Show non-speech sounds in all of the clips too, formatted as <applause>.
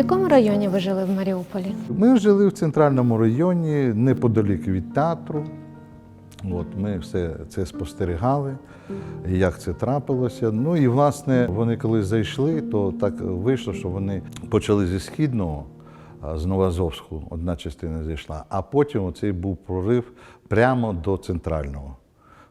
якому районі ви жили в Маріуполі? Ми жили в центральному районі, неподалік від театру. От, ми все це спостерігали, як це трапилося. Ну і власне вони коли зайшли, то так вийшло, що вони почали зі східного, з Новоазовську, одна частина зайшла, а потім оцей був прорив прямо до центрального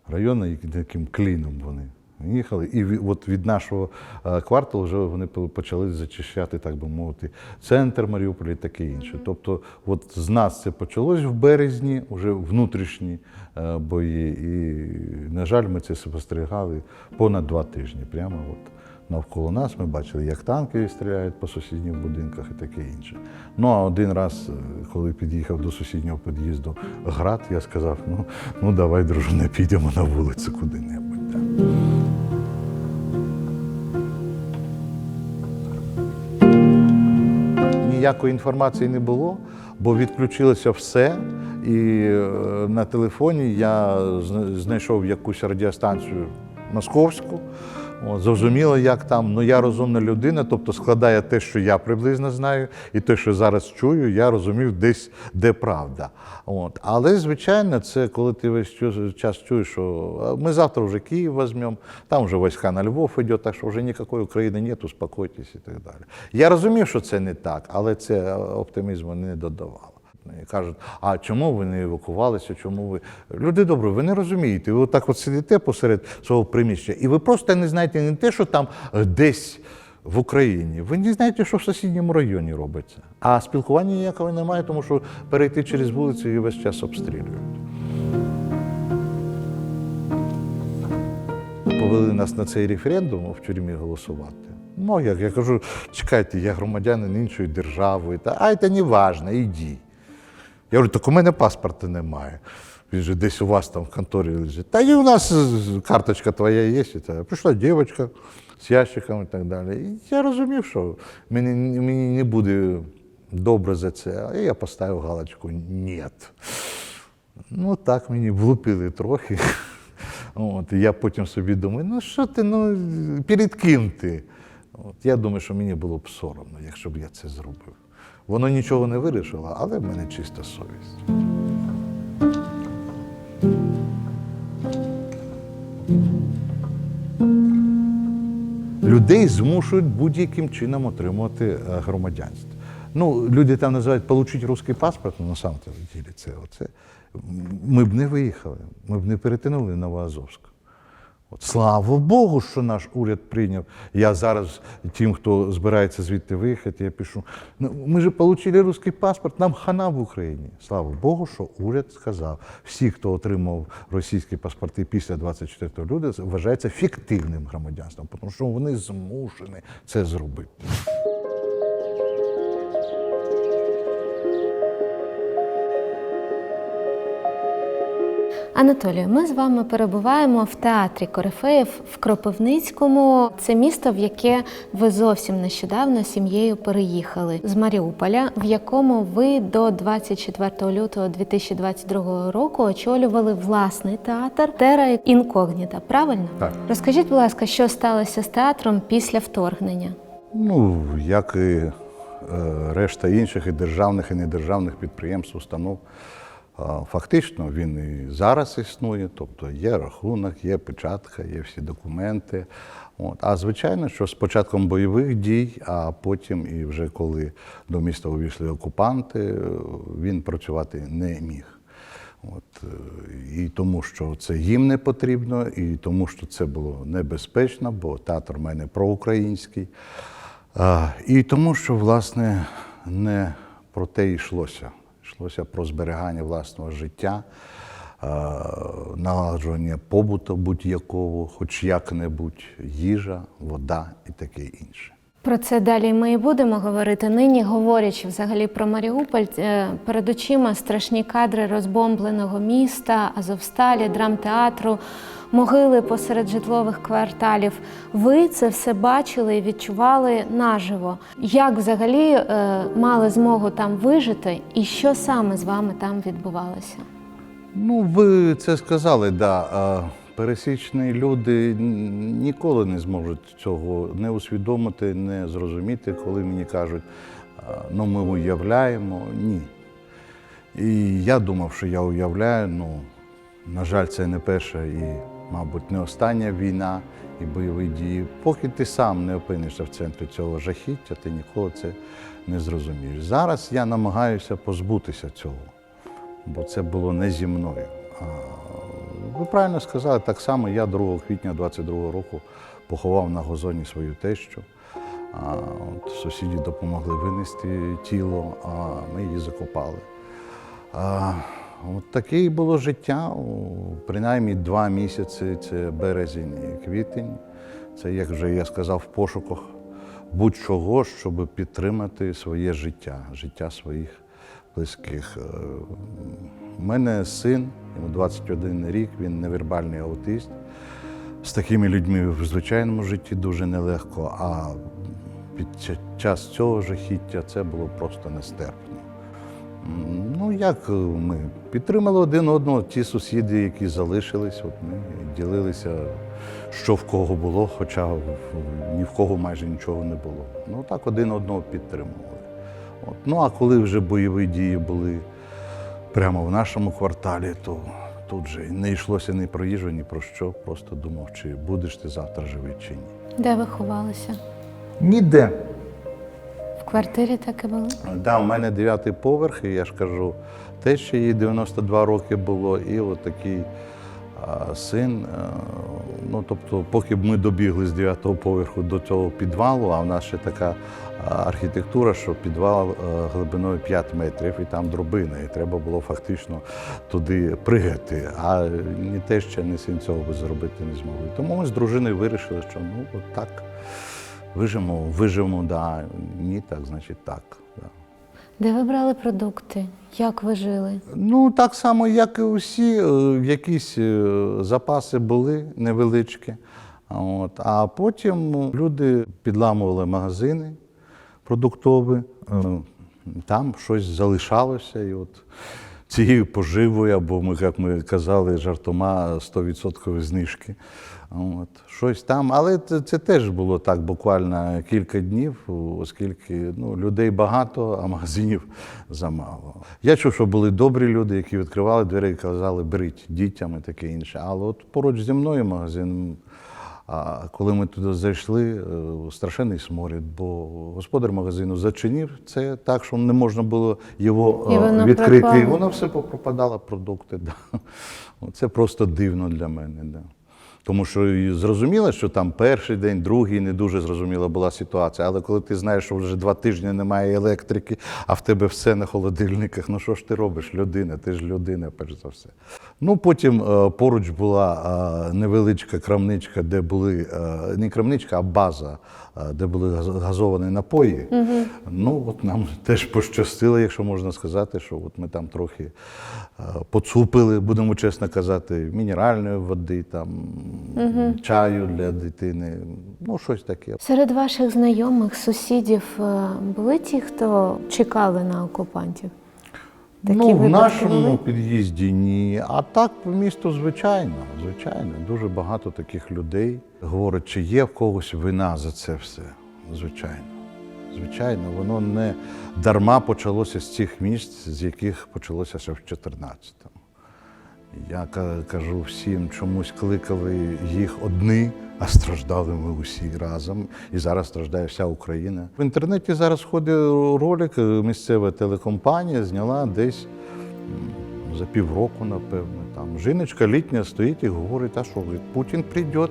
району, як- таким кліном вони їхали. І от від нашого е, кварталу вже вони почали зачищати, так би мовити, центр Маріуполя і таке інше. Тобто, от з нас це почалось в березні, вже внутрішні е, бої. І, на жаль, ми це спостерігали понад два тижні. Прямо от навколо нас ми бачили, як танки стріляють по сусідніх будинках і таке інше. Ну а один раз, е, коли під'їхав до сусіднього під'їзду град, я сказав: ну, ну давай, дружине, підемо на вулицю куди-небудь. Ніякої інформації не було, бо відключилося все. І е, на телефоні я знайшов якусь радіостанцію московську. От, зрозуміло, як там. Ну я розумна людина, тобто складає те, що я приблизно знаю, і те, що зараз чую, я розумів десь, де правда. От. Але, звичайно, це коли ти весь час чуєш, що ми завтра вже Київ візьмемо, там вже війська на Львов йде, так що вже ніякої України нет, успокойтесь і так далі. Я розумів, що це не так, але це оптимізму не додавало. І кажуть, а чому ви не евакувалися? Чому ви. Люди добрі, ви не розумієте. Ви отак от сидите посеред свого приміщення, і ви просто не знаєте не те, що там е, десь в Україні. Ви не знаєте, що в сусідньому районі робиться. А спілкування ніякого немає, тому що перейти через вулицю і весь час обстрілюють. Повели нас на цей референдум в тюрмі голосувати. Ну, як я кажу, чекайте, я громадянин іншої держави, та а це не важно, іди. Я говорю, так у мене паспорта немає. Він же десь у вас там в конторі лежить. Та і у нас карточка твоя є. Прийшла дівчинка з ящиком і так далі. І я розумів, що мені, мені не буде добре за це. І я поставив галочку Ні. Ну так мені влупили трохи. <laughs> От, я потім собі думаю, ну що ти, ну перед ким ти? От, я думаю, що мені було б соромно, якщо б я це зробив. Воно нічого не вирішило, але в мене чиста совість. Людей змушують будь-яким чином отримувати е, громадянство. Ну, люди там називають отримати русський паспорт, ну на самом деле це оце. Ми б не виїхали, ми б не перетинули Новоазовськ. От, слава Богу, що наш уряд прийняв. Я зараз тим, хто збирається звідти виїхати, я пишу: ну, ми ж отримали русський паспорт, нам хана в Україні. Слава Богу, що уряд сказав, всі, хто отримав російські паспорти після 24 лютого, вважаються фіктивним громадянством, тому що вони змушені це зробити. Анатолію, ми з вами перебуваємо в театрі Корифеїв в Кропивницькому. Це місто, в яке ви зовсім нещодавно сім'єю переїхали з Маріуполя, в якому ви до 24 лютого 2022 року очолювали власний театр Тера Інкогніта. Правильно? Так. Розкажіть, будь ласка, що сталося з театром після вторгнення? Ну, як і е, решта інших і державних, і недержавних підприємств, установ. Фактично він і зараз існує, тобто є рахунок, є печатка, є всі документи. От. А звичайно, що з початком бойових дій, а потім, і вже коли до міста увійшли окупанти, він працювати не міг. От, е, і тому, що це їм не потрібно, і тому, що це було небезпечно, бо театр в мене проукраїнський. І тому, що, власне, не про те йшлося. Йшлося про зберігання власного життя, а, налагоджування побуту будь-якого, хоч як-небудь, їжа, вода і таке інше. Про це далі ми і будемо говорити. Нині говорячи взагалі про Маріуполь, е, перед очима страшні кадри розбомбленого міста, Азовсталі, драмтеатру, могили посеред житлових кварталів. Ви це все бачили і відчували наживо. Як взагалі е, мали змогу там вижити, і що саме з вами там відбувалося? Ну, ви це сказали, да. Пересічні люди ніколи не зможуть цього не усвідомити, не зрозуміти, коли мені кажуть, ну, ми уявляємо. Ні. І я думав, що я уявляю, ну, на жаль, це не перша і, мабуть, не остання війна і бойові дії. Поки ти сам не опинишся в центрі цього жахіття, ти ніколи це не зрозумієш. Зараз я намагаюся позбутися цього, бо це було не зі мною. Ви правильно сказали, так само я 2 квітня 22 року поховав на газоні свою тещу. А, от, сусіді допомогли винести тіло, а ми її закопали. А, от таке було життя, принаймні два місяці це березень і квітень. Це, як вже я сказав, в пошуках будь-чого, щоб підтримати своє життя, життя своїх близьких. Е, У мене син, йому 21 рік, він невербальний аутист. З такими людьми в звичайному житті дуже нелегко, а під час цього жахіття це було просто нестерпно. Ну, як е, ми підтримали один одного, ті сусіди, які залишились, от ми ділилися, що в кого було, хоча ні в кого майже нічого не було. Ну так один одного підтримували. От. Ну а коли вже бойові дії були прямо в нашому кварталі, то тут же не йшлося ні про їжу, ні про що. Просто думав, чи будеш ти завтра живий чи ні. Де ви ховалися? Ніде. Квартирі так і були? Да, у мене дев'ятий поверх, і я ж кажу, те, що їй 92 роки було, і от такий а, син. а, ну, тобто, поки б ми добігли з дев'ятого поверху до цього підвалу, а в нас ще така архітектура, що підвал а, глибиною 5 метрів, і там дробина, і треба було фактично туди пригати. А ні те ще, ні син цього би зробити не змогли. Тому ми з дружиною вирішили, що ну от так. Виживемо, виживемо, да. Ні, так, значить так. Да. Де ви брали продукти? Як ви жили? Ну, так само, як і усі, е, якісь е, запаси були невеличкі. А От. А потім люди підламували магазини продуктові, е, там щось залишалося. І от цією поживою, або ми, як ми казали, жартома 100% знижки. От, щось там, але це, це теж було так буквально кілька днів, оскільки ну, людей багато, а магазинів замало. Я чув, що були добрі люди, які відкривали двері і казали, беріть дітям і таке інше. Але от поруч зі мною магазин. А коли ми туди зайшли, е, страшенний сморід, бо господар магазину зачинив це так, що не можна було його І е, воно відкрити. пропало. І воно все попропадало, продукти. <laughs> Да. Це просто дивно для мене. Да. Тому що зрозуміло, що там перший день, другий не дуже зрозуміла була ситуація. Але коли ти знаєш, що вже два тижні немає електрики, а в тебе все на холодильниках, ну що ж ти робиш? Людина, ти ж людина, перш за все. Ну потім е, поруч була е, невеличка крамничка, де були е, не крамничка, а база, де були газ- газовані напої. Ну от нам <laughs> теж пощастило, якщо можна сказати, що от ми там трохи е, поцупили, будемо чесно казати, мінеральної води, там чаю для дитини, ну щось таке. Серед ваших знайомих, сусідів е, були ті, хто чекали на окупантів? Такі ну, в нашому були? під'їзді ні. А так в місто, звичайно, звичайно, дуже багато таких людей. Говорять, чи є в когось вина за це все. Звичайно. Звичайно, воно не дарма почалося з цих місць, з яких почалося ще в 14-му. Я кажу всім, чомусь кликали їх одні, а страждали ми усі разом. І зараз страждає вся Україна. В інтернеті зараз ходить ролик, е, місцева телекомпанія зняла десь м, за півроку, напевно. Там жіночка літня стоїть і говорить, а що, говорить, Путін прийде,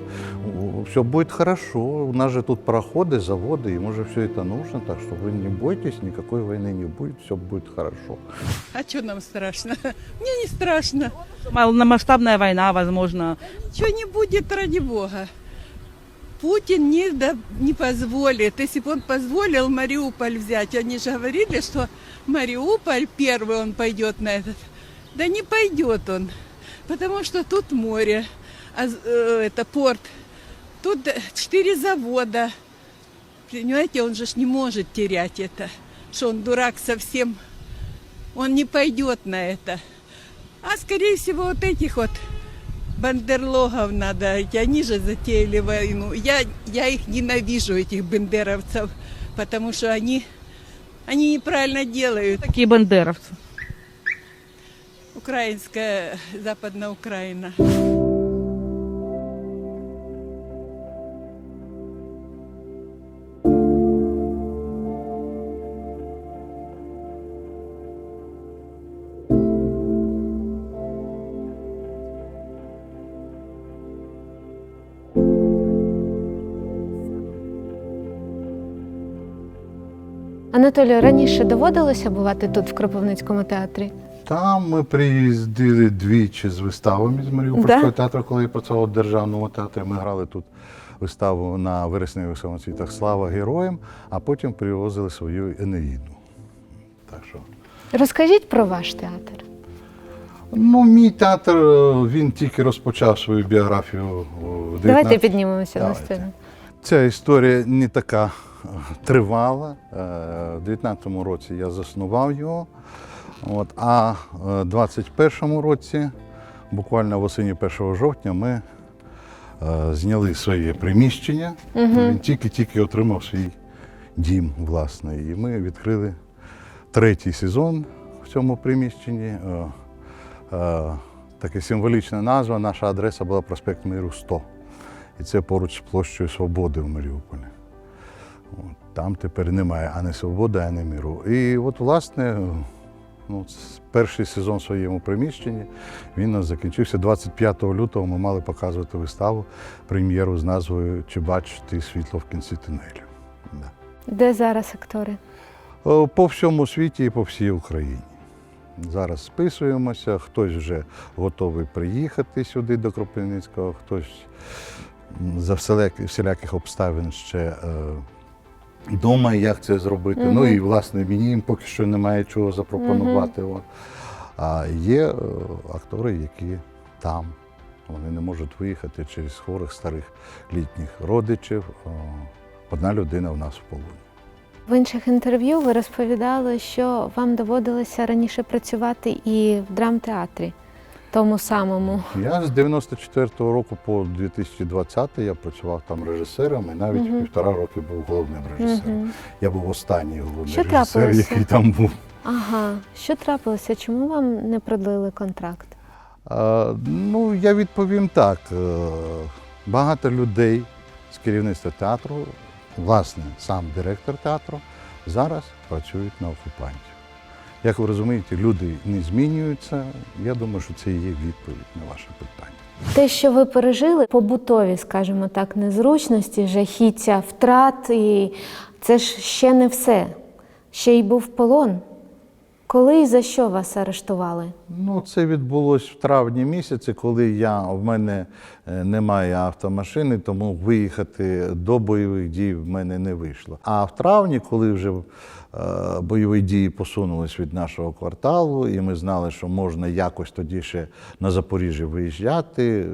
все буде хорошо. У нас же тут проходи, заводи, ему же все это нужно, так что вы не бойтесь, никакой войны не будет, все будет хорошо. А что нам страшно? <laughs> Мне не страшно. Маломасштабная война, возможно. Чего не будет, ради бога. Путин не, да, не позволит. Если бы он позволил Мариуполь взять, они же говорили, что Мариуполь первый он пойдет на этот. Да не пойдет он, потому что тут море, а, э, это порт. Тут четыре завода. Понимаете, он же не может терять это, что он дурак совсем. Он не пойдет на это. А скорее всего вот этих вот бандерлогов надо, эти, они же затеяли войну. Я, я их ненавижу, этих бендеровцев, потому что они Они неправильно делают. Такие бандеровцы. Украинская, Западная Украина. Анатолію, раніше доводилося бувати тут, в Кропивницькому театрі? Там ми приїздили двічі з виставами з Маріупольського Да? театру, коли я працював в державному театрі. Ми грали тут виставу на вересневих самоцвітах Слава героям, а потім привозили свою Енеїду. Так що. Розкажіть про ваш театр. Ну, мій театр е, він тільки розпочав свою біографію. у 19 Давайте піднімемося на сцену. Ця історія не така тривала. Е, У 19-му році я заснував його. От, а е, в 21-му році, буквально восені 1 жовтня, ми е, зняли своє приміщення. Він тільки-тільки отримав свій дім власний. І ми відкрили третій сезон в цьому приміщенні. Така символічна назва. Наша адреса була проспект Миру 100. І це поруч з площею Свободи в Маріуполі. Там тепер немає ані свободи, ані миру. І от, власне, ну, перший сезон в своєму приміщенні він нас закінчився 25 лютого. Ми мали показувати виставу, прем'єру з назвою Чи бачиш ти світло в кінці тунелю. Да. Де зараз актори? По всьому світі і по всій Україні. Зараз списуємося, хтось вже готовий приїхати сюди до Кропивницького, хтось за всіляких обставин ще е, думає, як це зробити. Ну і власне мені їм поки що немає чого запропонувати. От. А є е, актори, які там. Вони не можуть виїхати через хворих старих літніх родичів. Одна людина в нас в полоні. В інших інтерв'ю ви розповідали, що вам доводилося раніше працювати і в драмтеатрі, тому самому. Я з 94-го року по 2020 я працював там режисером і навіть півтора роки був головним режисером. Я був останній головний Що режисер, трапилося? який там був. Ага, що трапилося? Чому вам не продлили контракт? А, ну, я відповім так. Е, Багато людей з керівництва театру, власне, сам директор театру, зараз працюють на окупантів. Як ви розумієте, люди не змінюються. Я думаю, що це і є відповідь на ваше питання. Те, що ви пережили, побутові, скажімо так, незручності, жахіття, втрат, і це ж ще не все. Ще й був полон. Коли і за що вас арештували? Ну, це відбулось в травні місяці, коли я в мене е, немає автомашини, тому виїхати до бойових дій в мене не вийшло. А в травні, коли вже бойові дії посунулись від нашого кварталу, і ми знали, що можна якось тоді ще на Запоріжжя виїжджати.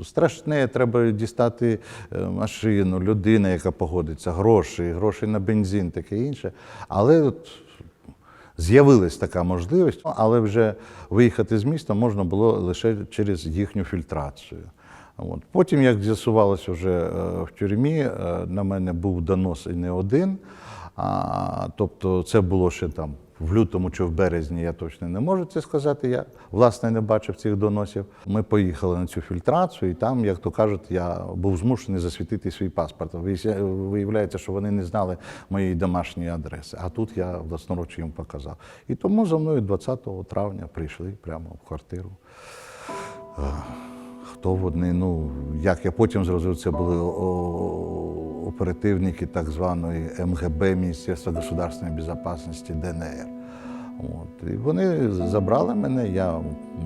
е, Страшне, треба дістати е, машину, людина, яка погодиться, гроші, гроші на бензин, таке інше. Але от З'явилась така можливість, але вже виїхати з міста можна було лише через їхню фільтрацію. От. Потім, як з'ясувалося вже е, в тюрмі, е, на мене був донос і не один. А, тобто це було ще там в лютому чи в березні, я точно не можу це сказати. Я власне не бачив цих доносів. Ми поїхали на цю фільтрацію, і там, як то кажуть, я був змушений засвітити свій паспорт. Виявляється, що вони не знали моєї домашньої адреси. А тут я власноруч їм показав. І тому за мною 20 травня прийшли прямо в квартиру. Хто вони, ну як я потім зрозумів, це були оперативники так званої МГБ Міністерства государственної безпечності ДНР. От. І вони забрали мене, я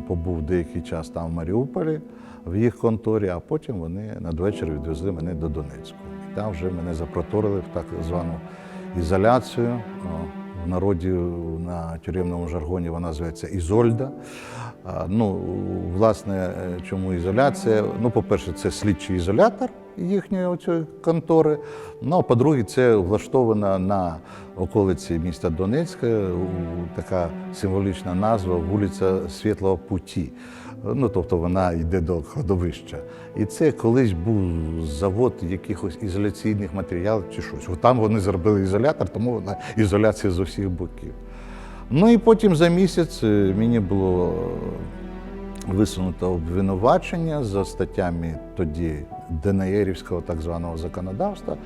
побув деякий час там в Маріуполі, в їх конторі, а потім вони надвечір відвезли мене до Донецьку. І там вже мене запроторили в так звану ізоляцію. В народі на тюремному жаргоні вона зветься Ізольда. Ну, власне, чому ізоляція? Ну, по-перше, це слідчий ізолятор їхньої оцієї контори. Ну, а по-друге, це влаштована на околиці міста Донецька така символічна назва вулиця Світлого Путі. Ну, тобто вона йде до кладовища. І це колись був завод якихось ізоляційних матеріалів чи щось. Там вони зробили ізолятор, тому вона ізоляція з усіх боків. Ну і потім за місяць е, мені було висунуто обвинувачення за статтями тоді ДНРівського так званого законодавства.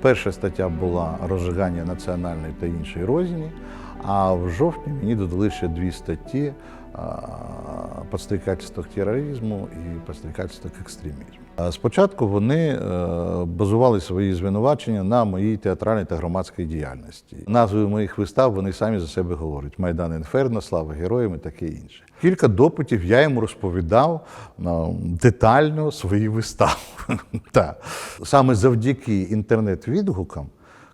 Перша стаття була розжигання національної та іншої розні, а в жовтні мені додали ще дві статті а, к тероризму і подстрекательство к екстремізму. Спочатку вони е, базували свої звинувачення на моїй театральній та громадській діяльності. Назви моїх вистав вони самі за себе говорять: Майдан Інферно, Слава героям і таке інше. Кілька допитів я йому розповідав е, детально свої вистави. <laughs> Та. Саме завдяки інтернет-відгукам.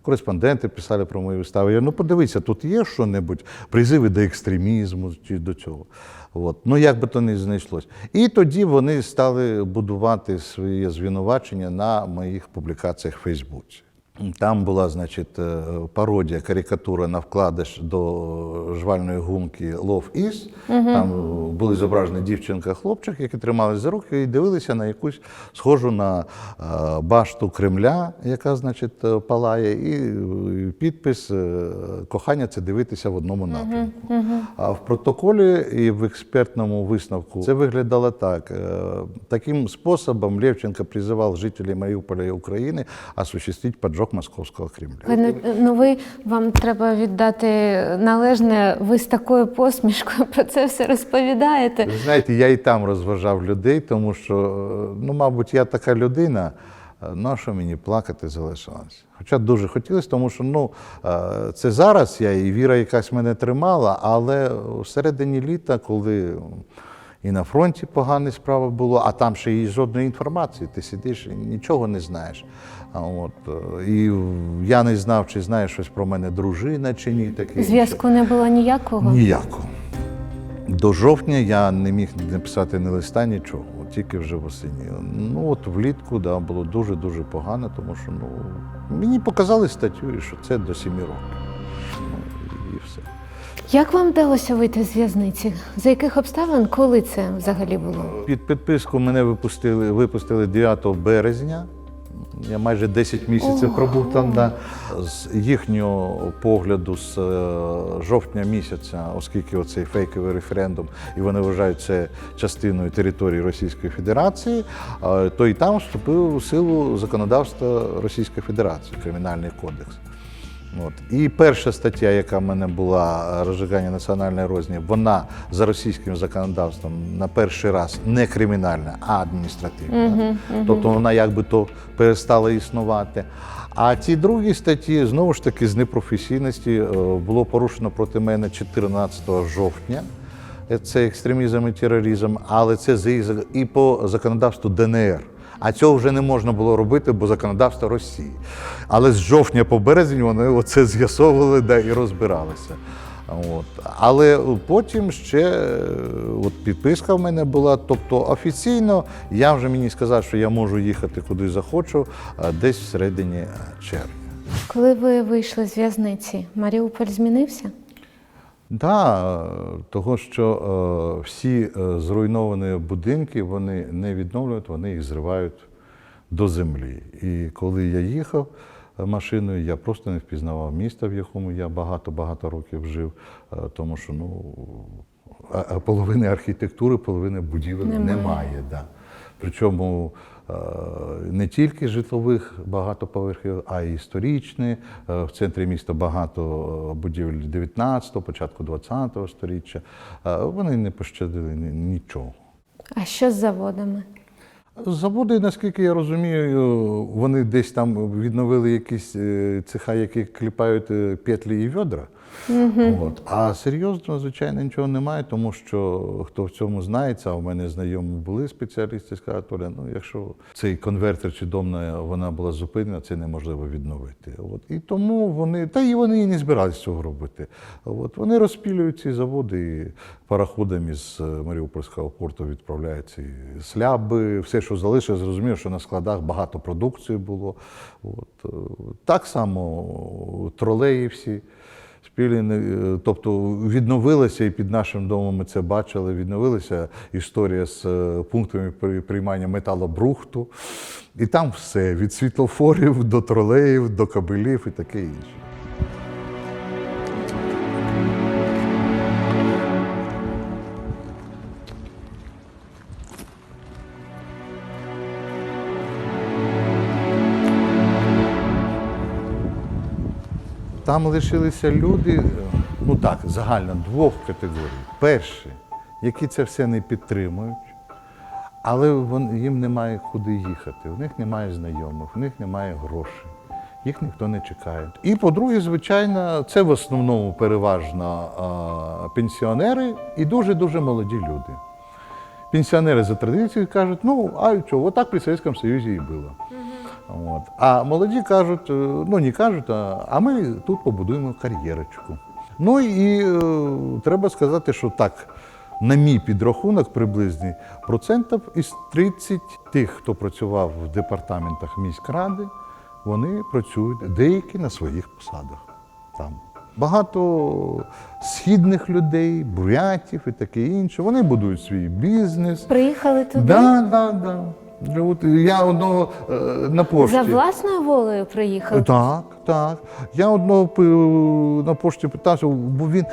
Кореспонденти писали про мої вистави. Я ну подивися, тут є що-небудь, призиви до екстремізму чи до цього. От. Ну як би то не знайшлось. І тоді вони стали будувати своє звинувачення на моїх публікаціях в Фейсбуці. Там була, значить, е, пародія, карикатура на вкладиш до жвальної гумки Love Is. Там були зображені дівчинка, хлопчик, які трималися за руки і дивилися на якусь схожу на е, башту Кремля, яка, значить, е, палає, і підпис Кохання це дивитися в одному напрямку. А в протоколі і в експертному висновку це виглядало так. Таким способом Левченко призывал жителей Мариуполя и Украины осуществить поджог московского Кремля. Ви ну ви вам треба віддати належне. Ви з такою посмішкою про це все розповідаєте. Ви знаєте, я і там розважав людей, тому що, е, ну, мабуть, я така людина, ну, а що мені плакати залишалось. Хоча дуже хотілося, тому що ну, е, це зараз я і віра якась мене тримала, але всередині літа, коли і на фронті погана справа було, а там ще і жодної інформації, ти сидиш і нічого не знаєш. От, е, і я не знав, чи знає щось про мене дружина, чи ні. Таке. Зв'язку не було ніякого. Ніякого. До жовтня я не міг написати ні листа, нічого, тільки вже восені. Ну от влітку да, було дуже-дуже погано, тому що ну, мені показали статтю, що це до семи років. Як вам вдалося вийти з в'язниці? За яких обставин, коли це взагалі було? Під підписку мене випустили, випустили 9 березня. Я майже 10 місяців пробув там. Да. З їхнього погляду, з е, жовтня місяця, оскільки оцей фейковий референдум, і вони вважають це частиною території Російської Федерації, е, то і там вступив у силу законодавства Російської Федерації, Кримінальний кодекс. От. І перша стаття, яка в мене була е, розжигання національної розні, вона за російським законодавством на перший раз не кримінальна, а адміністративна. Тобто вона якби то перестала існувати. А ті другі статті, знову ж таки, з непрофесійності е, було порушено проти мене 14 жовтня. Це екстремізм і тероризм, але це і по законодавству ДНР. А цього вже не можна було робити, бо законодавство Росії. Але з жовтня по березень вони оце з'ясовували да, і розбиралися. От. Але потім ще е, от підписка в мене була. Тобто офіційно я вже мені сказав, що я можу їхати куди захочу, а десь всередині е, червня. Коли ви вийшли з в'язниці, Маріуполь змінився? Да, того, що е, всі е, зруйновані будинки вони не відновлюють, вони їх зривають до землі. І коли я їхав е, машиною, я просто не впізнавав міста, в якому я багато-багато років жив, тому що ну, половини архітектури, половини будівель Немає. немає. да. Причому не тільки житлових багатоповерхів, а й історичні. Е, В центрі міста багато е, будівель 19-го, початку 20-го століття. Е, Вони не пощадили нічого. А що з заводами? Заводи, наскільки я розумію, вони десь там відновили якісь е, цеха, які кліпають е, петлі і відра. От. А серйозно, звичайно, нічого немає, тому що хто в цьому знається, а у мене знайомі були спеціалісти, сказали, Оля, ну якщо цей конвертер чи домна вона була зупинена, це неможливо відновити. От. І тому вони, та і вони і не збиралися цього робити. От. Вони розпілюють ці заводи і пароходами з Маріупольського порту відправляють ці сляби, все, що залишилось, зрозуміло, що на складах багато продукції було. От. е, Так само тролеї всі. Е, тобто відновилася, і під нашим домом ми це бачили, відновилася історія з е, пунктами приймання металобрухту. І там все: від світлофорів до тролеїв, до кабелів і таке інше. Там лишилися люди, е, ну так, загально двох категорій. Перші, які це все не підтримують, але вон, їм немає куди їхати, в них немає знайомих, в них немає грошей, їх ніхто не чекає. І по-друге, звичайно, це в основному переважно а, пенсіонери і дуже-дуже молоді люди. Пенсіонери за традицією кажуть, ну, а що, отак при Совєтському Союзі і було. От. А молоді кажуть, е, ну не кажуть, а, а ми тут побудуємо кар'єрочку. Ну і е, треба сказати, що так, на мій підрахунок приблизний, процентів із 30 тих, хто працював в департаментах міськради, вони працюють деякі на своїх посадах там. Багато східних людей, бурятів і таке інше. Вони будують свій бізнес. Приїхали туди Да, да, да. От я одного е, на пошті. за власною волею приїхали. Так, так. Я одного на пошті питався, бо він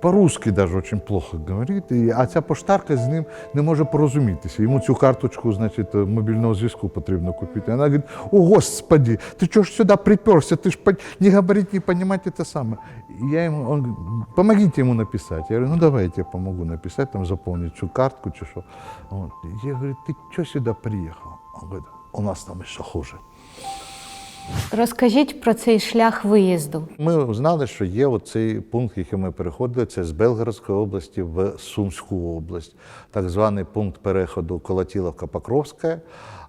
по-русски навіть дуже плохо говорить, і- а ця поштарка з ним не може порозумітися. Йому цю карточку, значить, мобільного зв'язку потрібно купити. Вона говорить, о, господи, ти чого ж сюди приперся? Ти ж не говорити, не розуміти те саме. І я йому, он, помогите йому написати. Я говорю, ну давай я тебе помогу написати, там заповнити цю картку чи що. Я говорю, ти чого сюди приїхав? Он говорить, у нас там ще хуже. Розкажіть про цей шлях виїзду. Ми знали, що є оцей пункт, який ми переходили, це з Белгородської області в Сумську область, так званий пункт переходу Колотіловка-Покровська.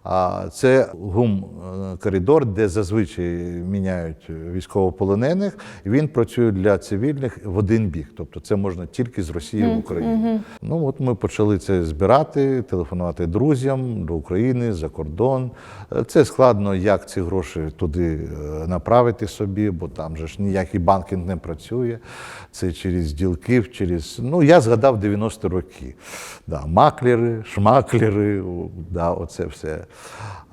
А це гум е, коридор, де зазвичай міняють військовополонених. Він працює для цивільних в один бік. Тобто це можна тільки з Росії в Україну. Ну от ми почали це збирати, телефонувати друзям до України за кордон. Е, Це складно, як ці гроші туди е, направити собі, бо там же ж ніякий банкінг не працює. Це через ділків, через. Ну, я згадав 90 роки. Да, маклери, шмаклери, да, оце все.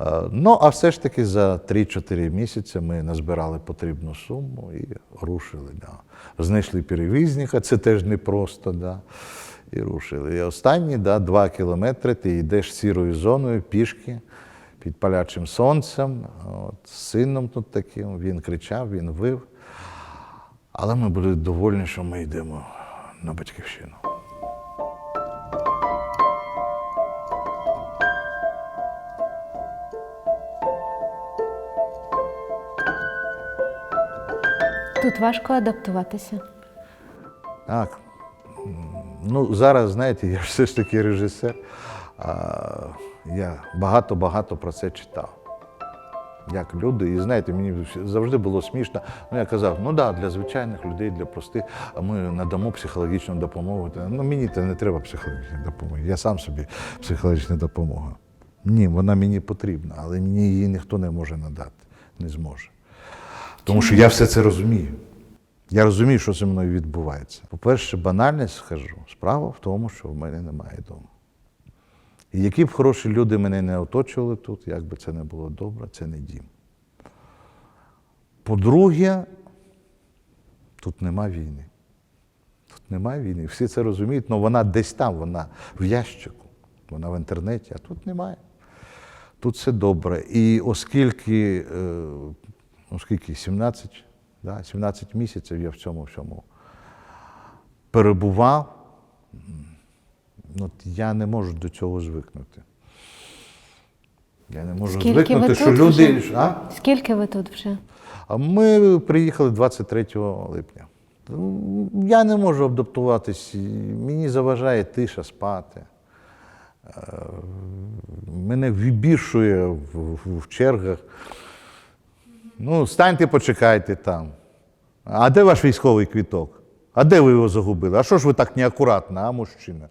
Е, Ну, а все ж таки за 3-4 місяці ми назбирали потрібну суму і рушили. Да. Знайшли перевізника, це теж непросто. Да. І рушили. І останні да, два кілометри ти йдеш сірою зоною пішки під палячим сонцем, от, з сином тут таким. Він кричав, він вив. Але ми були довольні, що ми йдемо на батьківщину. Тут важко адаптуватися. Так. Ну, зараз, знаєте, я все ж таки режисер. А, я багато-багато про це читав. Як люди, і знаєте, мені завжди було смішно. Ну, я казав, ну да, для звичайних людей, для простих, ми надамо психологічну допомогу. Ну, мені це не треба психологічної допомоги. Я сам собі психологічна допомога. Ні, вона мені потрібна, але мені її ніхто не може надати, не зможе. Тому що я все це розумію. Я розумію, що зі мною відбувається. По-перше, банальність скажу. Справа в тому, що в мене немає дому. І які б хороші люди мене не оточували тут, як би це не було добре, це не дім. По-друге, тут нема війни. Тут немає війни. Всі це розуміють, але вона десь там, вона в ящику, вона в інтернеті, а тут немає. Тут все добре. І оскільки, е, ну скільки, 17, да, 17 місяців я в цьому всьому перебував, от я не можу до цього звикнути. Я не можу Скільки ви звикнути, тут що люди. вже? А? Скільки ви тут вже? А ми приїхали 23 липня. Ну, Я не можу адаптуватись, мені заважає тиша спати. Е, Мене вибішує в, в, в чергах. Ну, станьте, почекайте там. А де ваш військовий квіток? А де ви його загубили? А що ж ви так неакуратно, а мужчина?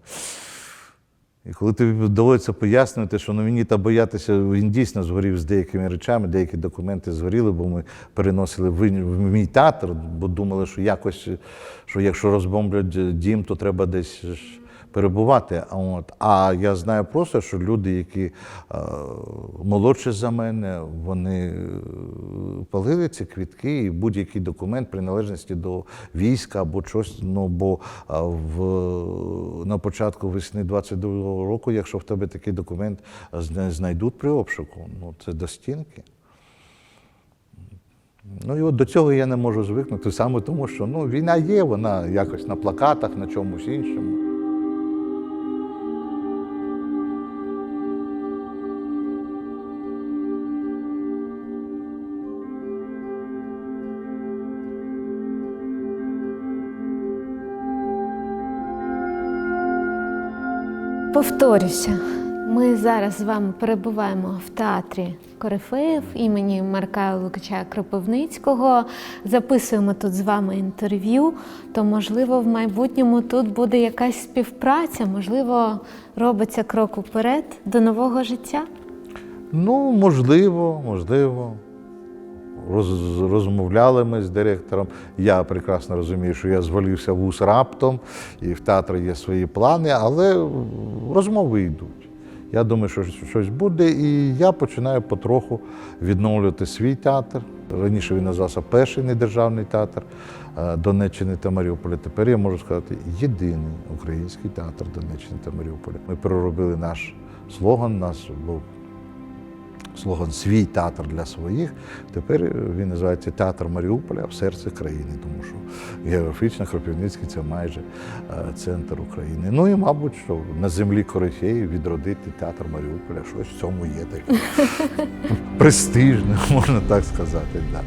І коли тобі доводиться пояснювати, що на війні та боятися, він дійсно згорів з деякими речами, деякі документи згоріли, бо ми переносили в, мій театр, бо думали, що якось, що якщо розбомблять дім, то треба десь перебувати. От. А я знаю просто, що люди, які е, молодші за мене, вони е, палили ці квітки і будь-який документ приналежності до війська або щось. Ну бо а, в, на початку весни 22-го року, якщо в тебе такий документ знайдуть при обшуку, ну це до стінки. Ну і от до цього я не можу звикнути саме тому, що ну, війна є, вона якось на плакатах, на чомусь іншому. Повторюся, ми зараз з вами перебуваємо в театрі Корифеїв імені Марка Лукача Кропивницького. Записуємо тут з вами інтерв'ю. То, можливо, в майбутньому тут буде якась співпраця, можливо, робиться крок уперед до нового життя. Ну, можливо, можливо. Роз, розмовляли ми з директором. Я прекрасно розумію, що я звалився в ус раптом, і в театрі є свої плани, але розмови йдуть. Я думаю, що щось буде, і я починаю потроху відновлювати свій театр. Раніше він називався перший недержавний театр е, Донеччини та Маріуполя. Тепер я можу сказати єдиний український театр Донеччини та Маріуполя. Ми переробили наш слоган, наш був слоган Свій театр для своїх. Тепер він називається Театр Маріуполя в серці країни, тому що географічно Кропивницький це майже е, центр України. Ну і, мабуть, що на землі Корифеї відродити театр Маріуполя, щось в цьому є таке <laughs> престижне, <laughs> можна так сказати. Да.